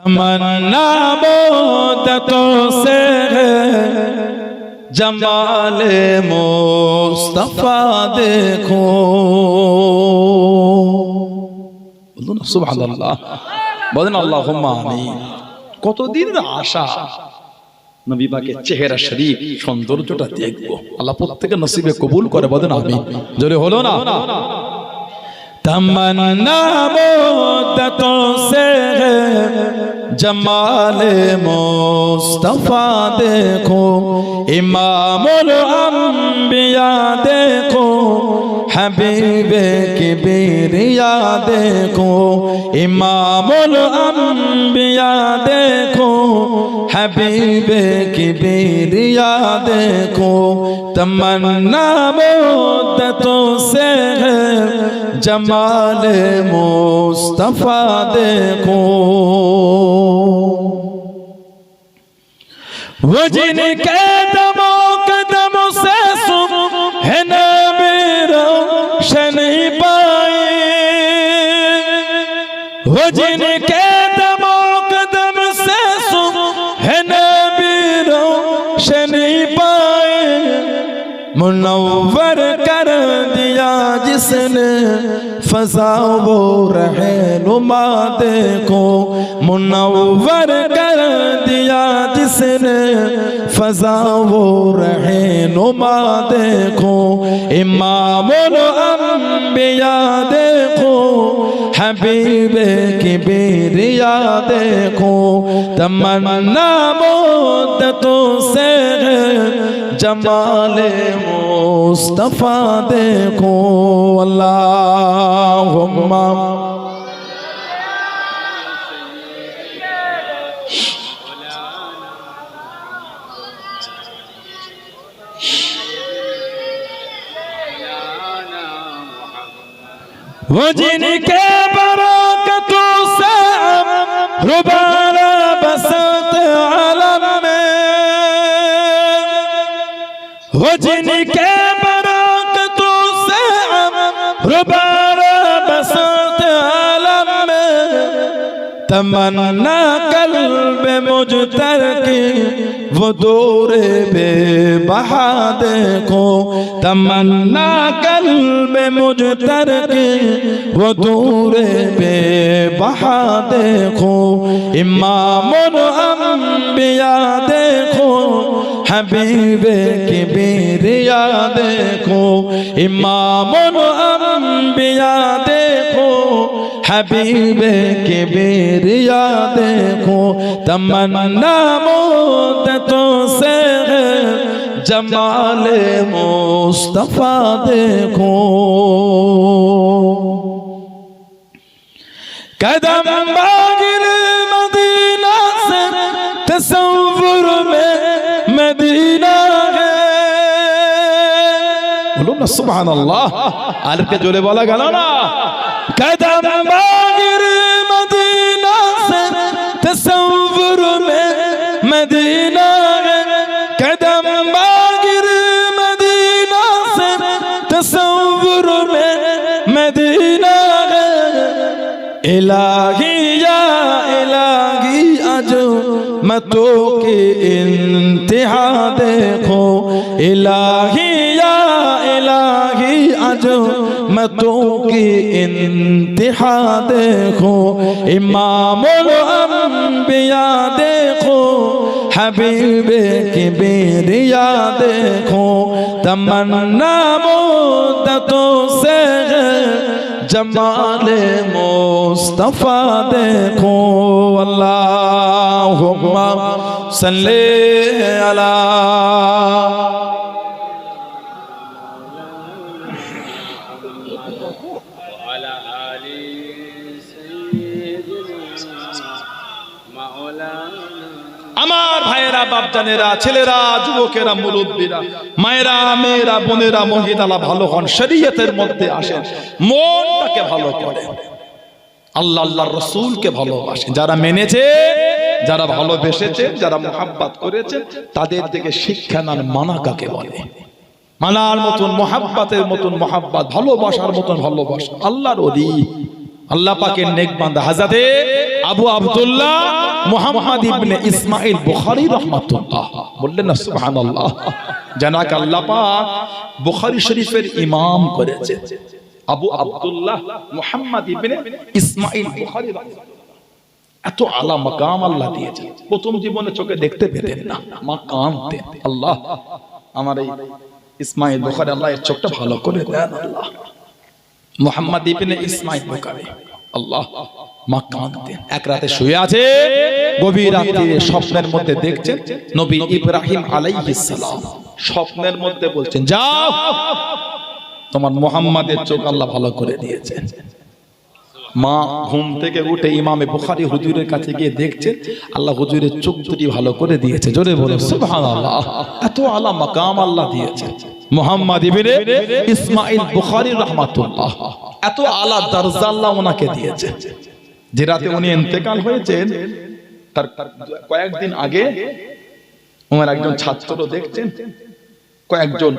तमन्ना मोदतों से है जमाल मुस्तफा देखो বলুন না সুবহানাল্লাহ বলেন আল্লাহুম্মা আমিন কতদিনের আশা নবী পাকের চেহারা শরীফ সৌন্দর্যটা দেখবো আল্লাহ প্রত্যেকের নসিবে কবুল করে বলেন আমি জোরে হলো না تمنا مدتوں سے ہے۔ جمال مصطفیٰ دیکھو، امام الانبیاء دیکھو، حبیب کبیریا دیکھو، امام الانبیاء دیکھو हबीब किबरिया देखो तमन्ना मुद्दतों से है जमाल मुस्तफा देखो वो जिनके मुनव्वर कर दिया जिसने फजा वो रहे नुमा देखो मुनव्वर कर दिया जिसने फजा वो रहे नुमा देखो इमामुल अंबिया देखो हबीब की बेरिया देखो तमन्ना मुद्दतों से है जमाल मुस्तफा देखो وہ جن کے برکتوں سے ربارہ بسات عالم میں وہ جن तमन्ना कल्ब मुजतर की वो दूर बेबहा देखो तमन्ना कल्ब मुजतर की वो दूर बेबहा देखो इमामुल अंबिया देखो हबीब की बेरिया देखो इमामुल अंबिया देखो हबीब के बेरिया देखो तमन्ना मुद्दतों से जमाल मुस्तफ़ा देखो। कदम बागिर मदीना से तसव्वुर বলুন না সুবহানাল্লাহ আরেকটা জোরে বলা গেল না कदम बागिर मदीना से तसव्वुर में मदीना है कदम बागिर मदीना से तसव्वुर में मदीना है इलाही या इलाही अजो मतो की इंतहा देखो इलाही या متوں کی انتہا دیکھو امام الانبیاء دیکھو حبیب کی بیریا دیکھو تمنا مدتوں سے جمال مصطفیٰ دیکھو اللہم صلی اللہ বাপজানেরা, ছেলেরা, যুবকেরা, মুরব্বীরা, মায়েরা, মেয়েরা, বোনেরা, মহিলারা ভালো হন, শরীয়তের মধ্যে আসেন, মনটাকে ভালো আল্লাহ রসুলকে ভালোবাসে যারা মেনেছে, যারা ভালোবেসেছে যারা মোহাব্বাত করেছে, তাদের থেকে শিক্ষা নেন মানা কাকে বলে? মানার মতন, মোহাব্বাতের মতন মোহাব্বাত, ভালোবাসার মতন ভালোবাসা, আল্লাহর অলি আল্লাহ পাকের নেক বান্দা হাজাতে আবু আব্দুল্লাহ মুহাম্মদ ইবনে ইসমাইল বুখারী রাহমাতুল্লাহ। বললেন, না, সুবহানাল্লাহ। জানাক আল্লাহ পাক বুখারী শরীফের ইমাম করেছে। আবু আব্দুল্লাহ মুহাম্মদ ইবনে ইসমাইল বুখারী এত আলা মাকাম আল্লাহ দিয়েছে। প্রথম জীবনে চোখে দেখতে পেতেন না। মাকাম আল্লাহ, আমার এই ইসমাইল বুখারী, আল্লাহ এর চোখটা ভালো করে দেন, আল্লাহ। মোহাম্মদ ইবনে ইসমাইল বুখারী, আল্লাহ। মা কাঁদতেন এক রাতে শুয়ে আছে গভীর রাতে স্বপ্নের মধ্যে দেখছেন নবী ইব্রাহিম সালাম। স্বপ্নের মধ্যে বলছেন যাও তোমার মোহাম্মদের চোখ আল্লাহ ভালো করে দিয়েছেন মা ঘুম থেকে উঠে ইমামে বুখারী হুজুরের কাছে গিয়ে দেখছে আল্লাহ হুজুরের চোখ দুটি ভালো করে দিয়েছে। জোরে বলো সুবহানাল্লাহ। এত আলা মাকাম আল্লাহ দিয়েছে। মুহাম্মদ ইবনে ইসমাইল বুখারী রাহমাতুল্লাহ। এত আলা দরজা আল্লাহ ওনাকে দিয়েছে। যে রাতে উনি ইন্তেকাল হয়েছেন, তার কয়েকদিন আগে ওনার একজন ছাত্র দেখছেন। কয়েকজন,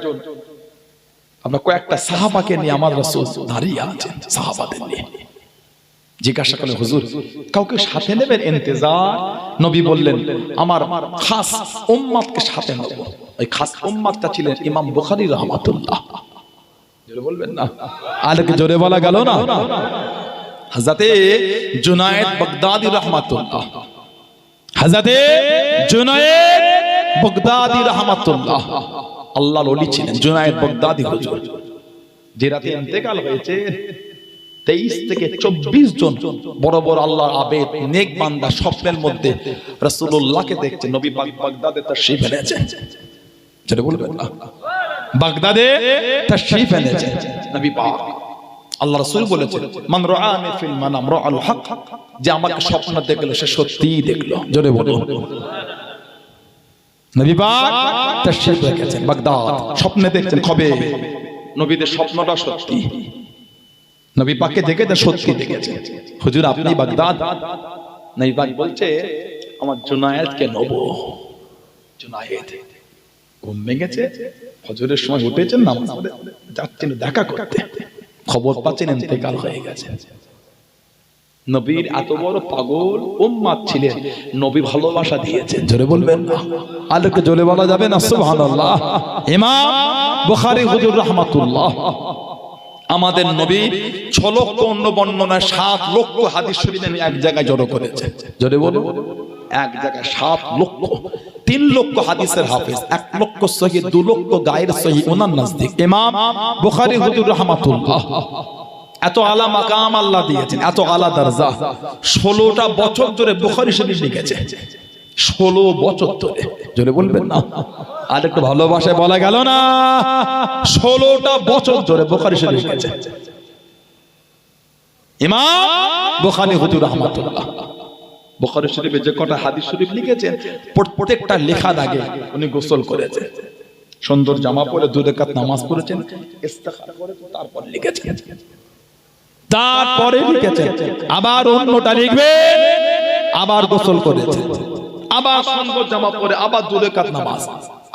আমরা কয়েকটা সাহাবাকে নিয়ে আমার রাসূল দাঁড়িয়ে আছেন, সাহাবাদের নিয়ে। জিজ্ঞাসা করলে হুজুর, কাউকে সাথে নেবেন ইন্তজার? নবী বললেন, আমার খাস উম্মাদকে সাথে নেব। ওই খাস উম্মাদটা ছিলেন ইমাম বুখারী রহমাতুল্লাহ। জোরে বলবেন না? আর কি জোরে বলা গেল না? হযরতে জুনায়েদ বাগদাদি রহমাতুল্লাহ। হযরতে জুনায়েদ বাগদাদি রহমাতুল্লাহ। আল্লাহ ওলি ছিলেন, জুনায়েদ বাগদাদি হুজুর। যে রাতে ইন্তেকাল হয়েছে, তেইশ থেকে চব্বিশ জন বড় বড় আল্লাহর আবেদ, নেক বান্দা স্বপ্নের মধ্যে রাসূলুল্লাহকে দেখছে, নবী বাগদাদে তাশরীফ এনেছে। যেটা বলবেন বাগদাদে তাশরীফ এনেছে। নবী পাক আল্লাহ রাসূল বলেছেন, মান রাআনি ফিল মানাম রাআল হক যে আমাকে স্বপ্ন দেখল, সে সত্যিই দেখল। জোরে বলো নবী পাক রেখেছেন, বাগদাদ। স্বপ্নে দেখছেন কবে? নবীদের স্বপ্নটা সত্যি। নবী পাককে দেখে তা সত্যি হুজুর, আপনি বাগদাদ? নবী পাক বলছে, আমার জুনায়েদ, ঘুম ভেঙেছে। হজরের সময় উঠেছেন যাচ্ছেন দেখা করতে। খবর পাচ্ছেন ইন্তেকাল হয়ে গেছে। নবীর এত বড় পাগল উম্মাদ ছিলেন। নবী ভালোবাসা দিয়েছেন জোরে বলবেন। না আলোকে জোরে বলা যাবে না? সুবহানাল্লাহ। ইমাম বুখারী হুজুর রাহমাতুল্লাহ। আমাদের নবী ছ লক্ষ অন্য বর্ণনায় সাত লক্ষ হাদিস শরীফ আমি এক জায়গায় জড়ো করেছে জোরে বলো এক জায়গায় সাত লক্ষ, তিন লক্ষ হাদিসের হাফেজ, এক লক্ষ সহি, দু লক্ষ গায়ের সহি ওনার নাজদিক। ইমাম বুখারী হুজুর রাহমাতুল্লাহ। এত আলা মাকাম আল্লাহ দিয়েছেন, এত আলা দরজা। ষোলোটা বছর ধরে বুখারী শরীফ লিখেছে। ষোলো বছর ধরে। জোরে বলবেন না? আর একটু ভালোবাসায় বলা গেল না। ষোলোটা বছর ধরে বোখারি শরীফ লিখেছে। ইমাম বুখারী হুজুর রহমাতুল্লাহ। বুখারী শরীফে যে কটা হাদিস শরীফ লিখেছেন, প্রত্যেকটা লেখা দাগে উনি গোসল করেছেন। সুন্দর জামা পরে দু রাকাত নামাজ পড়েছেন করে তারপর লিখেছেন। তারপরে লিখেছেন, আবার অন্যটা লিখবেন, আবার গোসল করেছেন। আবার সুন্দর জামা পরে আবার দু রাকাত নামাজ।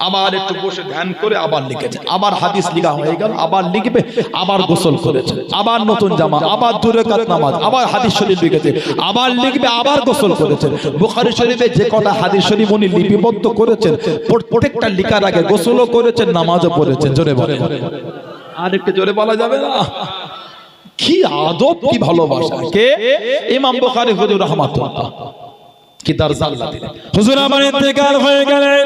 আবার একটু বসে ধ্যান করে আবার লিখেছে আবার হাদিস লিখা হয়ে গেল, আবার লিখবে, আবার গোসল করেছে। আবার নতুন জামা, আবার দু রাকাত নামাজ, আবার হাদিস শরীফ লিখেছে, আবার লিখবে, আবার গোসল করেছেন বুখারী শরীফে যে কটা হাদিস শরীফ উনি লিপিবদ্ধ করেছেন, প্রত্যেকটা লিখার আগে গোসলও করেছেন, নামাজও পড়েছেন। জোরে বলেন। আর একটু জোরে বলা যাবে না? কি আদব, কি ভালোবাসা। কে? ইমাম বুখারী হুজুর রাহমাতুল্লাহ। কি দরজা আল্লাহ দিলেন। হুজুর আমার ইন্তেকাল হয়ে গেলেন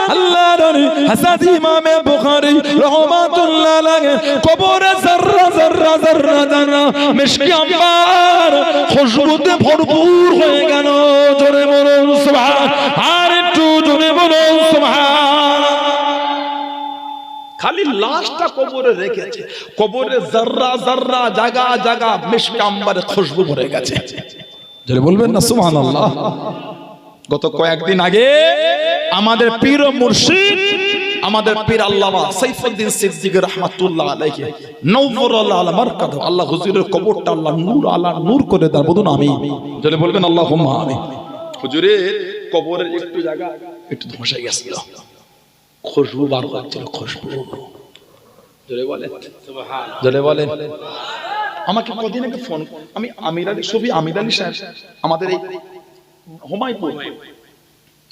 আল্লাহর ওলি হযরত ইমামে বুখারী রাহমাতুল্লাহ আলাইহি কবরে জাররা জাররা জাররা জাররা মিশকি আম্বার খুশবুতে ভরপুর হয়ে গেল। জোরে বলুন, সুবহান। আর একটু জোরে বলুন, সুবহান। খালি লাশটা কবরে রেখেছে। কবরে জাররা জাররা জায়গা জায়গা মিশকি আম্বারে খুশবু ভরে গেছে। জোরে বলবেন না, সুবহানাল্লাহ। গত কয়েকদিন আগে আমাদের পীর মুর্শিদ আমাদের পীর আল্লামা সাইফুদ্দিন সিদ্দিক রহমাতুল্লাহ আলাইহি। নওফর আল্লাহ মারকাদ। আল্লাহ হুজুরের কবরটা আল্লাহ নূর আল্লাহ নূর করে দাও বলুন আমি যদি বলবেন আল্লাহুম্মা আমিন। হুজুরের কবরের একটু জায়গা একটু ধসে গেছিল। খুশবু বার হচ্ছিল খুশবু জোরে বলে সুবহান জোরে বলে আমাকে কদিন আগে ফোন আমি আমির আলী ছবি আমির আলী সাহেব আমাদের এই হুমায়ুন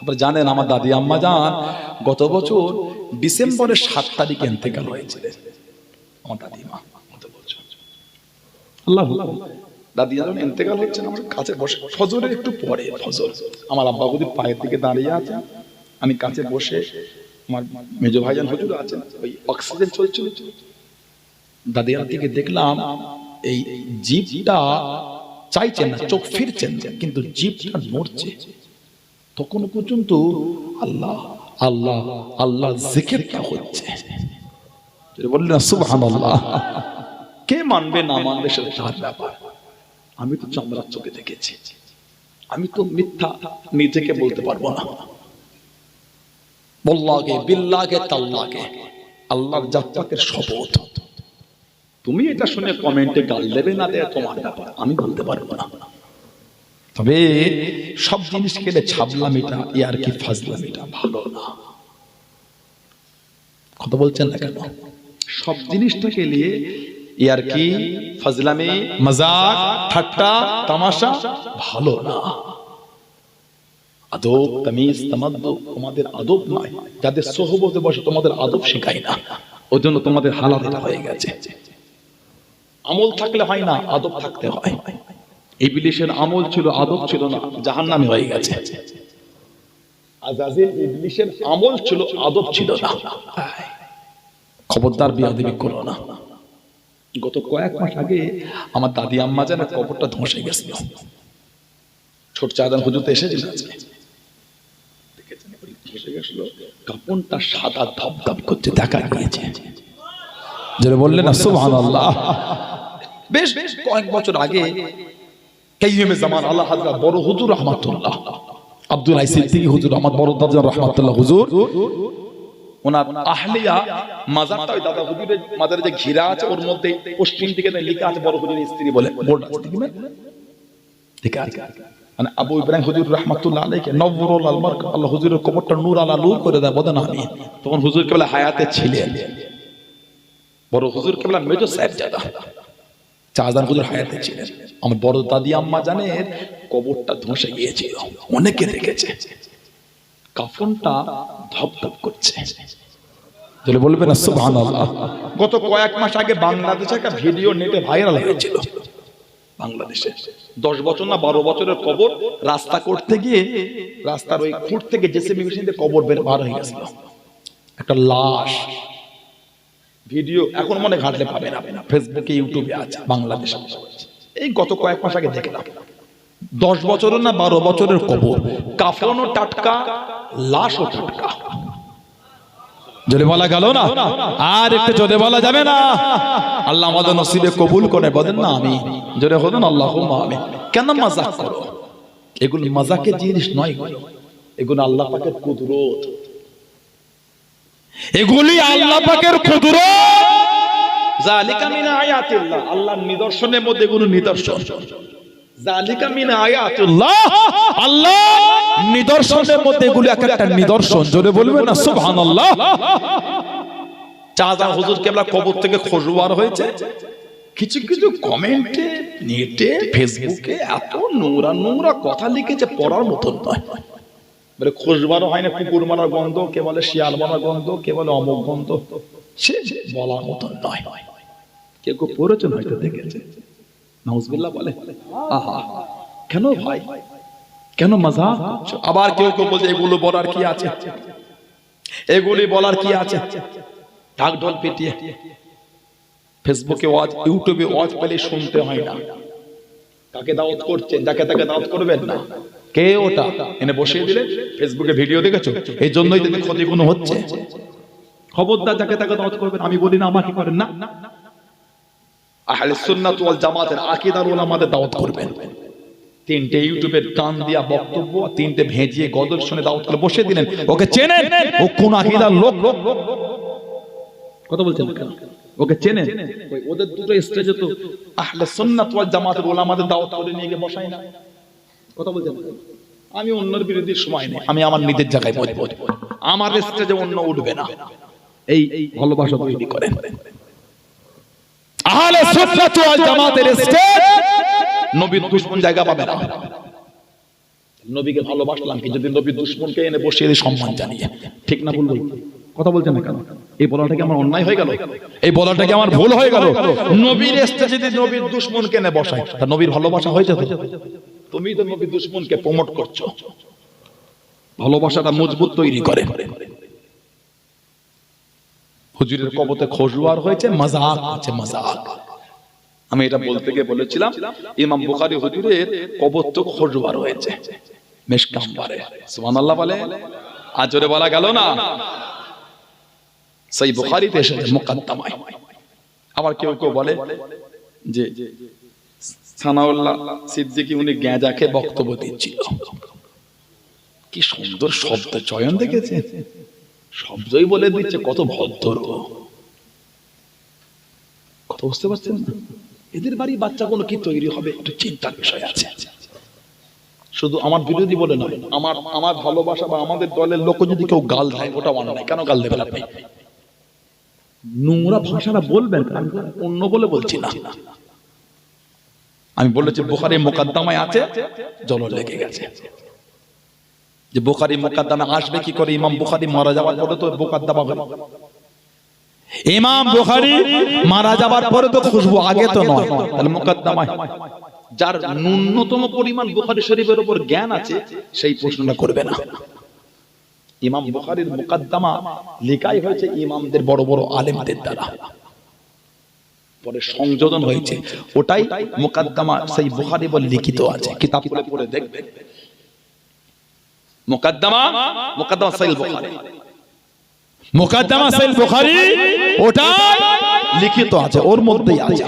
আপনারা জানেন আমার দাদি আম্মা জান গত বছর ডিসেম্বরের সাত তারিখে এন্তেকাল হয়েছিলেন। আমার দাদিমা দাদি আমার কাছে বসে একটু পরে আমার পায়ের দাঁড়িয়ে আমি কাছে বসে, আমার মেজ ভাইজান ওই দেখলাম, এই জিভটা চাইছেন না, চোখ ফিরছেন কিন্তু জিভটা নড়ছে। তখন পর্যন্ত আল্লাহ আল্লাহ আল্লাহ জিকিরটা হচ্ছে? বললেন, সুবহানাল্লাহ। কে মানবে না মানবে সেটা তার ব্যাপার। আমি তো চামড়ার চোখে দেখেছি। আমি তো মিথ্যা নিজেকে বলতে পারব না। বল্লাগে, বিল্লাগে, তাল্লাগে। আল্লাহর শপথ। তুমি এটা শুনে কমেন্টে গাল দেবে না দেয় তোমার ব্যাপার। আমি বলতে পারব না। তবে সব জিনিস খেলে ছাবলামিটা, ইয়ার কি ফাজলামিটা? ভালো না। কথা বলছেন না কেন? সব জিনিসটা খেলে ইয়ার কি ফাজলামি, মজাক, ঠাট্টা, তামাশা? ভালো না। আদব, তামিজ, তামাদ্দুব তোমাদের আদব নয়। যাদের সোহবতে বসে তোমাদের আদব শেখাই না। ওই জন্য তোমাদের হালাত হয়ে গেছে। আমল থাকলে হয় না, আদব থাকতে হয়। ইবলিশের আমল ছিল আদব ছিল না জাহান্নামে হয়ে গেছে। আজাজিল ইবলিশের আমল ছিল আদব ছিল না। খবরদার বিয়াদবি করো না। গত কয়েক মাস আগে আমার দাদি আম্মা যেন কবরটা ধসে গেছিল। ছোট চাঁদান হুজুর তো এসেছিল। কাপড়টা সাদা ধপধপ করতে দেখা গিয়েছে যেটা বললেন না সুবহানাল্লাহ। বেশ বেশ কয়েক বছর আগে কাইয়ুমে জামান আল্লাহ হাজরা বড় হুজুর রহমাতুল্লাহ। আব্দুল আইসিদ থেকে হুজুর আমার বড় দাদা রহমাতুল্লাহ হুজুর। ওনার আহলিয়া মাজারটা ওই দাদা হুজুরের মাজারে যে ঘিরা আছে, ওর মধ্যে পশ্চিম দিকে লেখা আছে বড় হুজুরের স্ত্রী বলে। বোর্ড লেখা আছে। মানে আবু ইব্রাহিম হুজুর রহমাতুল্লাহ আলাইকে নবরুল আলমার আল্লাহ হুজুরের কবরটা নূর আলা নূর করে দেয় বলেন আমি তখন হুজুর কেবল হায়াতে ছিলেন। বড় হুজুর কেবল মেজর সাহেব জাদা চাঁদান হুজুর হায়াতে ছিলেন আমার বড় দাদি আম্মা জানের কবরটা ধসে গিয়েছিল। অনেকে দেখেছে। কাফনটা ধপধপ করছে। যদি বলবে না, সুবহানাল্লাহ। গত কয়েক মাস আগে বাংলাদেশে একটা ভিডিও নেটে ভাইরাল হয়েছিল। বাংলাদেশে দশ বছর না বারো বছরের কবর রাস্তা করতে গিয়ে রাস্তার ওই খুঁট থেকে জেসিবি মেশিন কবর বের বার হয়ে গেছিল। একটা লাশ ভিডিও এখন মনে ঘাটলে পাবেন আপনারা ফেসবুকে ইউটিউবে আছে বাংলাদেশে। এই গত কয়েক মাস আগে দেখলাম। দশ বছরের না বারো বছরের কবর। কাফনও টাটকা, লাশও টাটকা। বলা গেল না? আর একটু জোরে বলা যাবে না। আল্লাহ আমাদের নসিবে কবুল করে বলেন না, আমি। জোরে হলেন আল্লাহ আমি কেন মাজাক করো? এগুলো জিনিস নয়। এগুলো আল্লাহ পাকের কুদরত। এগুলি আল্লাহ পাকের কুদরত। জালিকা মিন আয়াতিল্লাহ আল্লাহর নিদর্শনের মধ্যে নিদর্শন। জালিকা মিন আয়াতিল্লাহ আল্লাহ নিদর্শনের মধ্যে এগুলো এক একটা নিদর্শন। জোরে বলবেন না সুবহানাল্লাহ। চাঁদা হুজুর কেবলা কবর থেকে খোঁজবার হয়েছে। কিছু কিছু কমেন্টে নেটে ফেসবুকে এত নোংরা নোংরা কথা লিখেছে পড়ার মতন নয়। বলে খোঁজবারও হয় না কুকুর মারার গন্ধ, কে বলে শিয়াল মারার গন্ধ, কে বলে অমক গন্ধ। সে বলার মতন নয়। কেউ কেউ পড়েছেন হয়তো দেখেছে। নাউজবিল্লাহ বলে, আহা, কেন ভাই? কেন মজা আবার কেউ কেউ বলছে, এগুলো বলার কি আছে? এগুলি বলার কি আছে? ঢাক ঢোল পিটিয়ে ফেসবুকে ওয়াজ, ইউটিউবে ওয়াজ পেলে শুনতে হয় না। কাকে দাওয়াত করছেন? যাকে তাকে দাওয়াত করবেন না। কে ওটা? এনে বসিয়ে দিলে? ফেসবুকে ভিডিও দেখেছ? এই জন্যই দেখে ক্ষতিগুলো হচ্ছে। খবরদার যাকে তাকে দাওয়াত করবেন আমি বলি না আমাকে করেন? না। আহলে সুন্নাত ওয়াল জামাতের আকীদার ওলামাদের দাওয়াত করবেন। তিনটে ইউটিউবের গান দিয়া বক্তব্য তিনটে ভেজিয়ে গজল শুনে দাওয়াত করে বসে দিলেন। ওকে চেনেন? ও কোন আকীদার লোক? কথা বলছেন কেন? ওকে চেনেন? ওই ওদের দুটো স্টেজে তো আহলে সুন্নাত ওয়াল জামাতের ওলামাদের দাওয়াত করে নিয়ে গিয়ে বসাই না। কথা বলছেন আমি অন্যের বিরোধী সময় নেই। আমি আমার নিজের জায়গায় বলব আমার স্টেজে অন্য উঠবে না। এই ভালোবাসা তৈরি করেন। আহলে সুন্নাত ওয়াল জামাতের স্টেজ নবীর দুশমন জায়গা পাবে না। নবীকে ভালোবাসলাম কি যদি নবীর দুশমনকে এনে বসিয়ে সম্মান জানিয়ে ঠিক না বলব কথা বলছেন না কেন? এই বলাটা কি আমার অন্যায় হয়ে গেল? এই বলাটা কি আমার ভুল হয়ে গেল? নবীর স্টেজে যদি নবীর দুশমনকে এনে বসাই তা নবীর ভালোবাসা হয়েছে তো? তুমি তো নবীর দুশমনকে প্রমোট করছ। ভালোবাসাটা মজবুত তৈরি করে। হুজুরের কবতে খোঁজওয়ার হয়েছে মজাক আছে মজাক। আমি এটা বলতে গিয়ে বলেছিলাম ইমাম বুখারী হুজুরের কবর তো খোঁজওয়ার হয়েছে। মেশকাম্বারে সুবহানাল্লাহ বলে আজরে বলা গেল না? সেই বুখারীতে এসেছে মুকদ্দমায়। আবার কেউ কেউ বলে যে সানাউল্লাহ সিদ্দিকী উনি গ্যাঁজাকে বক্তব্য দিচ্ছিল। কি সুন্দর শব্দ চয়ন দেখেছে? শব্দই বলে দিচ্ছে কত ভদ্র। কথা বুঝতে পারছেন না? এদের বাড়ি বাচ্চা কোনো কি তৈরি হবে? একটু চিন্তার বিষয় আছে। শুধু আমার বিরোধী বলে নয় আমার আমার ভালোবাসা বা আমাদের দলের লোক যদি কেউ গাল দেয় ওটা অন্যায় কেন গাল দেবেন আপনি? নোংরা ভাষাটা বলবেন আমি অন্য বলে বলছি না। আমি বলেছি বোখারি মোকাদ্দমায় আছে জল লেগে গেছে। যে বোখারি মোকাদ্দমা আসবে কি করে? ইমাম বুখারি মারা যাওয়ার পরে তো মোকাদ্দমা হবে। ইমাম বুখারি মারা যাবার পরে তো খুশবু, আগে তো নয়। তাহলে মোকাদ্দমা যার ন্যূনতম পরিমাণ বুখারি শরীফের উপর জ্ঞান আছে, সেই প্রশ্নটা করবে না। ইমাম বুখারীর মুকাদ্দমা লেখাই হয়েছে ইমামদের বড় বড় আলেমদের দ্বারা। পরে সংযোজন হয়েছে। ওটাই মুকাদ্দমা সেই বুখারী বলে লিখিত আছে। কিতাব পড়ে পড়ে দেখবেন মুকাদ্দমা মুকাদ্দমা সাইল বুখারী। মুকাদ্দমা সাইল বুখারী ওটা লিখিত আছে, ওর মধ্যেই আছে।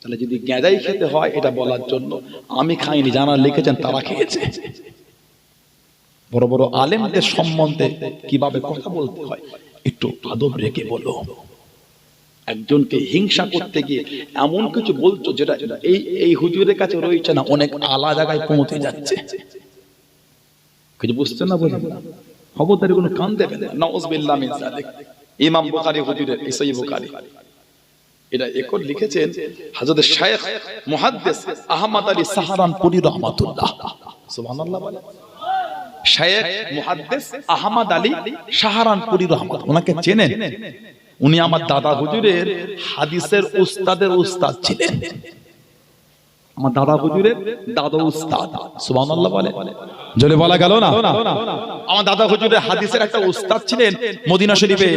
তাহলে যদি গেঁজাই খেতে হয়, এটা বলার জন্য আমি খাইনি, যারা লিখেছেন তারা খেয়েছে। বড় বড় আলেমদের সম্বন্ধে কীভাবে কথা বলতে হয় একটু আদব রেখে বলো। একজনকে হিংসা করতে গিয়ে এমন কিছু বলছো যেটা এই এই হুজুরের কাছে রয়েছে না অনেক আলা জায়গায় পৌঁছে যাচ্ছে। কিছু বুঝতে না বলে খবরদারি কোনো কান দেবে না। নওয়াজবিল্লাহ মিন ইমাম বুখারী হুজুরের ইসাই বুখারী। এটা একর লিখেছেন হযরত শায়েখ মুহাদ্দিস আহমদ আলী সাহারানপুরি রহমাতুল্লাহ। সুবহানাল্লাহ বলে। শায়েখ মুহাদ্দিস আহমদ আলী সাহারানপুরি ওনাকে চেনেন? উনি আমার দাদা হুজুরের হাদিসের উস্তাদের উস্তাদ ছিলেন। আমার দাদা হুজুরের দাদা উস্তাদ বলে। জলে বলা গেল না? আমার দাদা হুজুরের হাদিসের একটা উস্তাদ ছিলেন মদিনা শরীফে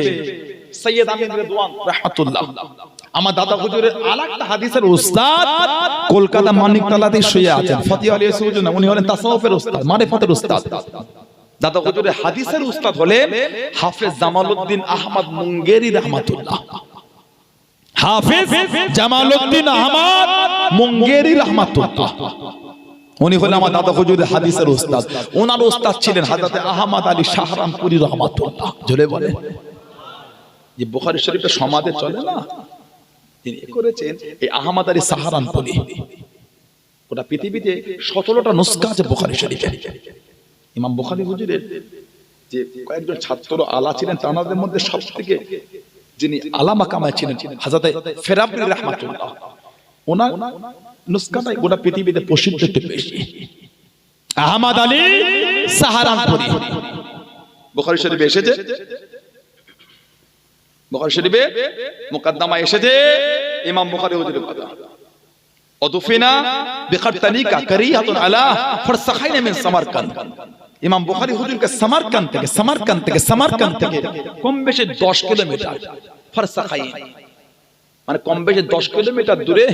সৈয়দ আমিন আমার দাদা হুজুরের আরেকটা হাদিসের উস্তাদ কলকাতা মানিকতলাতে শুয়ে আছেন। ফতিহ আলী সুজন উনি হলেন তাসাউফের উস্তাদ মারিফাতের উস্তাদ। দাদা হুজুরের হাদিসের উস্তাদ হলেন হাফেজ জামালউদ্দিন আহমদ মুঙ্গেরি রহমাতুল্লাহ। হাফেজ জামালউদ্দিন আহমদ মুঙ্গেরি রহমাতুল্লাহ। উনি হলেন আমার দাদা হুজুরের হাদিসের উস্তাদ। ওনার উস্তাদ ছিলেন হযরত আহমদ আলী শাহরামপুরি রহমাতুল্লাহ। জোরে বলেন। যে বুখারী শরীফের সমাজে চলে না? তিনি করেছেন এই আহমদ আলী সাহারানপুরি ওটা পৃথিবীতে সতেরোটা নুস্কা আছে বুখারী শরীফে ইমাম বুখারী হুজুরের যে কয়েকজন ছাত্র আলা ছিলেন তাদের মধ্যে সব থেকে যিনি আলামা কামায় ছিলেন হাজাতে ফেরাবরি রহমাতুল্লাহ ওনার নুস্কাটাই গোটা পৃথিবীতে প্রসিদ্ধ একটু বেশি আহমদ আলী সাহারানপুরি বুখারী শরীফে এসেছে বুখারী শরীফে মুকদ্দমা এসেছে, ইমাম বুখারী হুজুরের কথা। অদুফিনা বিখারতানিকা কারিয়াতুন আলা ফারসাখাইন মিন সামারকান্দ। ইমাম বুখারী হুজুরকে সামারকান থেকে সামারকান থেকে সামারকান থেকে কম বেশি 10 কিলোমিটার ফারসাখাই। মানে কম বেশি 10 কিলোমিটার দূরে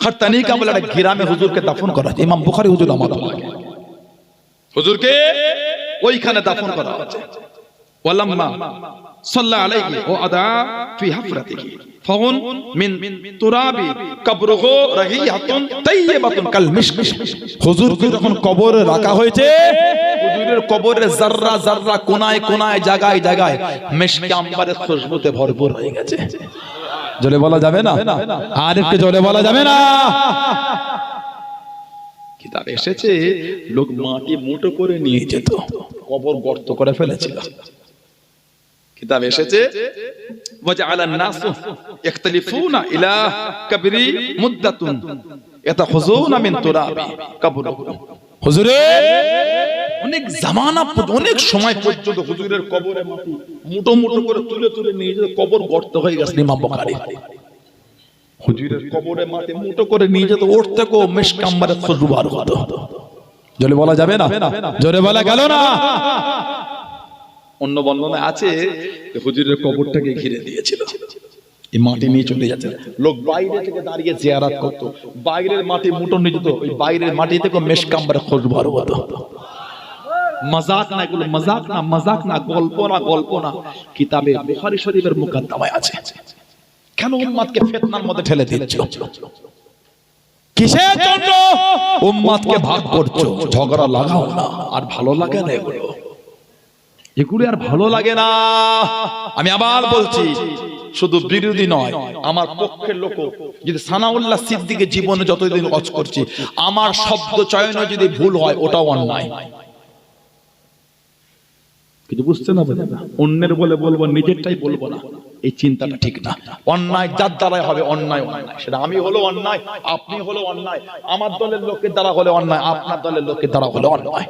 খরতানিকা বলে একটা গ্রামে হুজুরকে দাফন করা হয়েছে। ইমাম বুখারী হুজুর আমাদের হুজুরকে ওইখানে দাফন করা হয়েছে। আলাইহি ও আদা ফি হাফরাতিহি। ফাউন মিন তুরাবি রাহিয়াতুন তাইয়্যিবাতুন কাল মিশক যখন রাখা হয়েছে? হুজুরের কবরের জাররা জাররা, কোনায় কোনায়, জায়গায় জায়গায় আম্বারের খুশবুতে ভরপুর হয়ে গেছে। জলে বলা যাবে না? আর একটু জলে বলা যাবে না? কিতাব এসেছে, লোক মাটি মোটো করে নিয়ে যেত, কবর গর্ত করে ফেলেছিল। কিতাব এসেছে ইলা মুদ্দাতুন মিন তুরাবি হুজুরে অনেক জামানা অনেক সময় পর্যন্ত হুজুরের কবরে মাটি মুটো মুটো করে তুলে তুলে নিয়ে যেত কবর গর্ত হয়ে গেছে ইমাম হুজুরের কবরে মাটি মুটো করে নিয়ে যেত উঠতে থেকেও মেশকাম্বারে ফজরুবার হতো। জোরে বলা যাবে না? জোরে বলা গেল না? অন্য বর্ণনা আছে হুজুরের কবরটাকে ঘিরে দিয়েছিল। এই মাটি নিয়ে চলে যাচ্ছে। লোক বাইরে থেকে দাঁড়িয়ে জিয়ারাত করতো। বাইরের মাটি মুটো নিয়ে যেত ওই বাইরের মাটি থেকে মেশকাম্বারে খুশবু বার হতো। মজাক না এগুলো মজাক না মজাক না গল্প না গল্প না কিতাবে বুখারী শরীফের মুকদ্দমায় আছে। কেন উম্মাদকে ফিতনার মধ্যে ঠেলে দিচ্ছ কিসের জন্য? উম্মাদকে ভাগ করছ? ঝগড়া লাগাও না। আর ভালো লাগে না এগুলো। এগুলো আর ভালো লাগে না। আমি আবার বলছি, শুধু বিরোধী নয়, আমার পক্ষের লোক যদি সানাউল্লাহ সিদ্দিকের জীবনে যতদিন অজ করছি, আমার শব্দ চয়নে যদি ভুল হয়, ওটাও অন্যায়। বুঝতে না অন্যের বলে বলব, নিজেরটাই বলব না, এই চিন্তাটা ঠিক না। অন্যায় যার দ্বারাই হবে, অন্যায় অন্যায়। সেটা আমি হলো অন্যায়, আপনি হলো অন্যায়, আমার দলের লোকের দ্বারা হলে অন্যায়, আপনার দলের লোকের দ্বারা হলে অন্যায়।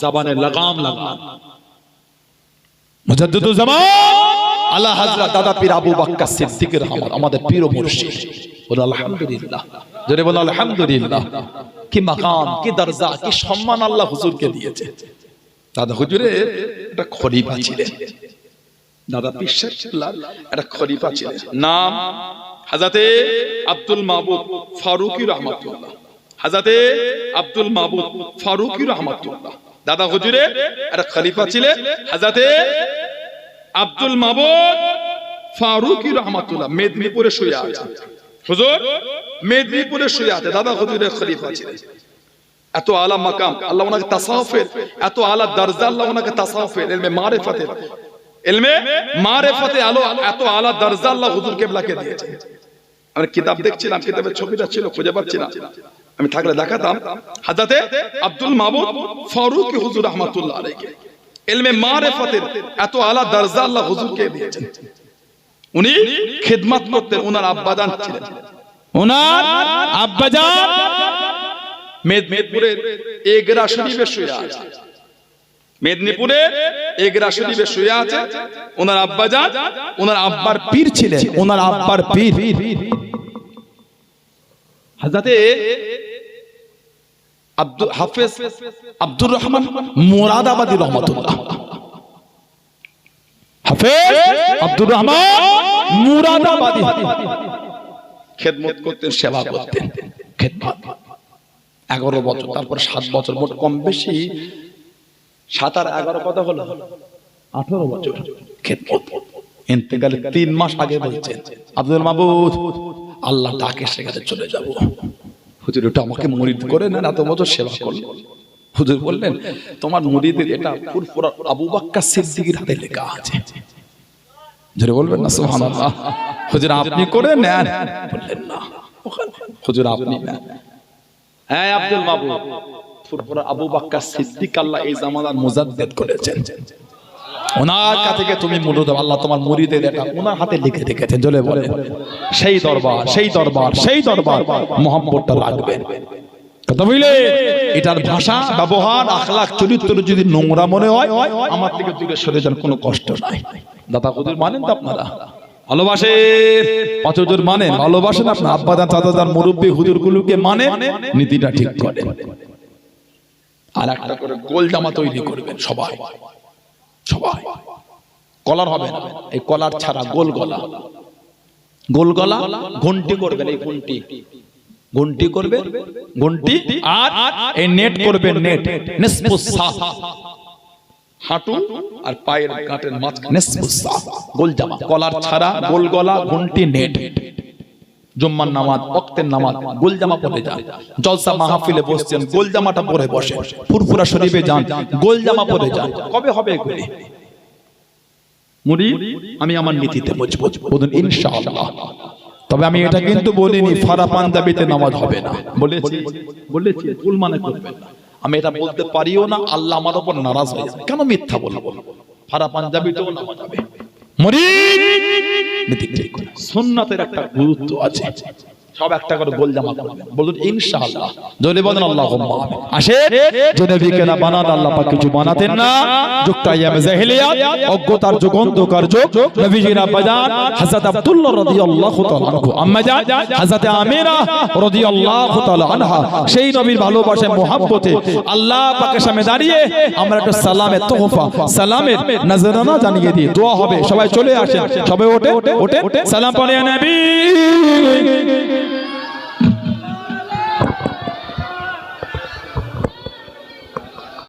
জবানে লাগাম লাগাম। মুজাদ্দিদুল জামান। আল্লাহ হযরত দাদা পীর আবু বকর সিদ্দিক রহমান আমাদের পীর ও মুর্শিদ। বল আলহামদুলিল্লাহ। জোরে বল আলহামদুলিল্লাহ। কি মাকাম কি দরজা কি সম্মান আল্লাহ হুজুরকে দিয়েছে। দাদা হুজুরের একটা খলিফা ছিলেন। দাদা পীর একটা খলিফা ছিলেন। নাম হাজাতে আব্দুল মাহবুব ফারুকি রহমাতুল্লাহ। হাজাতে আব্দুল মাহবুব ফারুকি রহমাতুল্লাহ। দাদা হুজুরে একটা খলিফা ছিলেন হাজাতে আব্দুল মাহবুব ফারুকি রহমাতুল্লাহ, মেদিনীপুরে শুয়ে আছে। হুজুর, মেদিনীপুরে শুয়ে আছে, দাদা হুজুরের খলিফা ছিলেন এত আলা মাকাম, আল্লাহ ওনাকে তাসাউফের এত আলা দরজা আল্লাহ ওনাকে তাসাউফের ইলমে মারিফাতের। ইলমে মারিফাতে আলো, এত আলা দরজা আল্লাহ হুজুর কেবলাকে দিয়েছে। আমি কিতাব দেখছিলাম, কিতাবের ছবিটা ছিল, খুঁজে পাচ্ছি না। আমি থাকলে দেখাতাম। হাজাতে আব্দুল মাহবুব ফারুক হুজুর রহমাতুল্লাহ আলাইহি। ইলমে মারিফাতের এত আলা দরজা আল্লাহ হুজুরকে দিয়েছেন। উনি খিদমত করতেন ওনার আব্বাজান ছিলেন। ওনার আব্বাজান মেদিনীপুরের এগরা শরীফে শুয়ে আছে। মেদিনীপুরে এগরা শরীফে শুয়ে আছে ওনার আব্বাজান ওনার আব্বার পীর ছিলেন। ওনার আব্বার পীর। হাজাতে এগারো বছর, তারপর সাত বছর, মোট কম বেশি সাত আর এগারো কথা হলো? আঠারো বছর। খেদমত। তিন মাস আগে বলছেন, আব্দুল মাহবুদ আল্লাহ ডাকে সেখানে চলে যাব। হুজুর ওটা আমাকে মরিদ করে নেন এত বছর সেবা করল। হুজুর বললেন তোমার মুরিদের এটা ফুরফুরা আবু বাক্কা সিদ্দিকীর হাতে লেখা আছে। জোরে বলবেন না সুবহানাল্লাহ। হুজুর আপনি করে নেন। বললেন না হুজুর আপনি নেন। হ্যাঁ আব্দুল মাহবুব ফুরফুরা আবু বাক্কা সিদ্দিক আল্লাহ এই জামানার মুজাদ্দিদ করেছেন। ওনার কাছ তুমি মুরিদ আল্লাহ তোমার মুরিদের এটা ওনার হাতে লিখে রেখেছেন জলে বলে সেই দরবার সেই দরবার সেই দরবার মোহাম্মদটা বুঝলে? এটার ভাষা, ব্যবহার আখলাক চরিত্র যদি নোংরা মনে হয়, আমার থেকে দূরে সরে যান কোনো কষ্ট নাই। দাদা হুজুর মানেন তো আপনারা? ভালোবাসে সবাই। সবাই। কলার হবে না। এই কলার ছাড়া গোল গলা। গোল গলা, ঘন্টি করবেন এই ঘন্টি। ঘন্টি করবে, ঘন্টি আর এই নেট করবেন নেট। হাঁটু আর পায়ের গাঁটের মাঝখানে গোল জামা কলার ছাড়া গোল গলা, ঘন্টি, নেট। জুম্মার নামাজ ওয়াক্তের নামাজ গোল জামা পরে যান। জলসা মাহফিলে বসছেন গোল জামাটা পরে বসে। ফুরফুরা শরীফে যান গোল জামা পরে যান। কবে হবে এগুলি? মুড়ি আমি আমার নীতিতে বুঝব বলুন ইনশাআল্লাহ। তবে আমি এটা কিন্তু বলিনি ফারা পাঞ্জাবিতে নামাজ হবে না। বলেছি বলেছি ভুল মানে করবেন আমি এটা বলতে পারিও না আল্লাহ আমার উপর নারাজ হয়ে কেন মিথ্যা বলব? ফারা পাঞ্জাবিতেও নামাজ হবে। মুরিদ। সুন্নাতের একটা গুরুত্ব আছে সব একটা করে বলুন, ইনশাআল্লাহ। বলেন, আল্লাহুম্মা আসে আল্লাহ পাক কিছু বানাতেন না। জাহেলিয়াত, অজ্ঞতার যুগ, অন্ধকার যুগ। নবীজিরা হযরত আব্দুল্লাহ রাদিয়াল্লাহু তাআলা আনহু। আম্মা হযরত আমিরা রাদিয়াল্লাহু তাআলা আনহা। সেই নবীর ভালোবাসে, মোহাব্বতে আল্লাহ পাকের সামনে দাঁড়িয়ে আমরা একটা সালামের তোহফা, সালামের নজরানা জানিয়ে দোয়া হবে, সবাই চলে আসেন। সবাই ওঠে ওঠে সালাম পড়ে নবী।